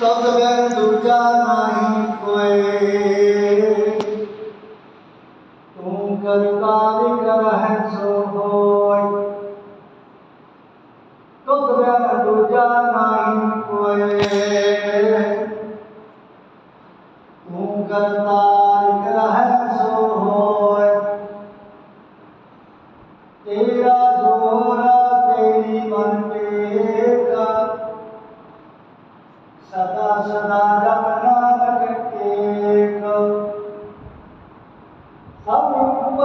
ਤਦ ਵੈਰ ਦੂਜਾ ਨਹੀਂ ਕੋਈ ਤੂੰ ਕਰਤਾਰੀ ਕਰਹਿ ਸੋ ਹੋਇ ਤਦ ਵੈਰ ਦੂਜਾ ਨਹੀਂ ਕੋਈ ਤੂੰ ਕਰਤਾ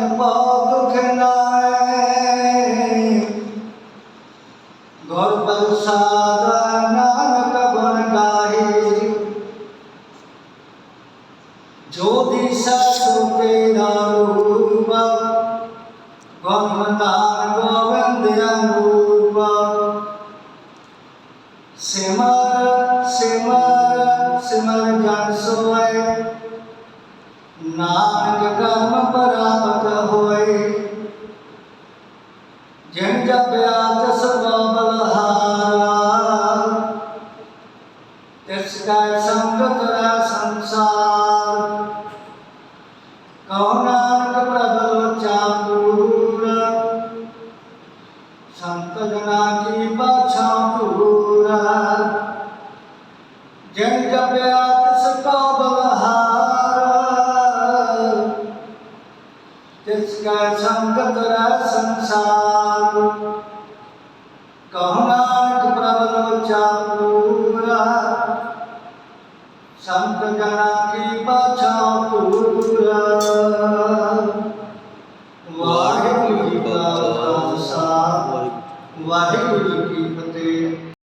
ਤਿਨ ਪਾਉ ਦੁਖ ਨਾਏ। ਗੁਰ ਪ੍ਰਸਾਦ ਨਾਨਕ ਗੁਣ ਗਾਏ। ਜੋ ਦੀ ਸੋ ਤੇਰਾ ਰੂਪ ਗੁਣਵਤਾਰ ਗੋਵਿੰਦ ਅਨੂਪ। ਸਿਮਰ ਸਿਮਰ ਸਿਮਰ ਜਨ ਸੋਏ ਨਾਨਕ ਕਰਮ ਪ੍ਰਾਪਤ ਹੋਏ। ਜਿਨ ਜਪਿਆ ਤਿਸ ਬਲਹਾਰਾ। ਤਿਸ ਕੈ ਸੰਗਤ ਰਹਿ ਸੰਸਾਰ। ਕਉ ਨਾਨਕ ਪ੍ਰਭਲ ਚਾਤੂਰ। ਸੰਤ ਜਨਾ ਕੀ ਬਾਛਾ ਤੂਰ ਜਿਨ ਜਪਿਆ जिसका संग करा संसार कहनाथ प्रभु चापूरा संत जना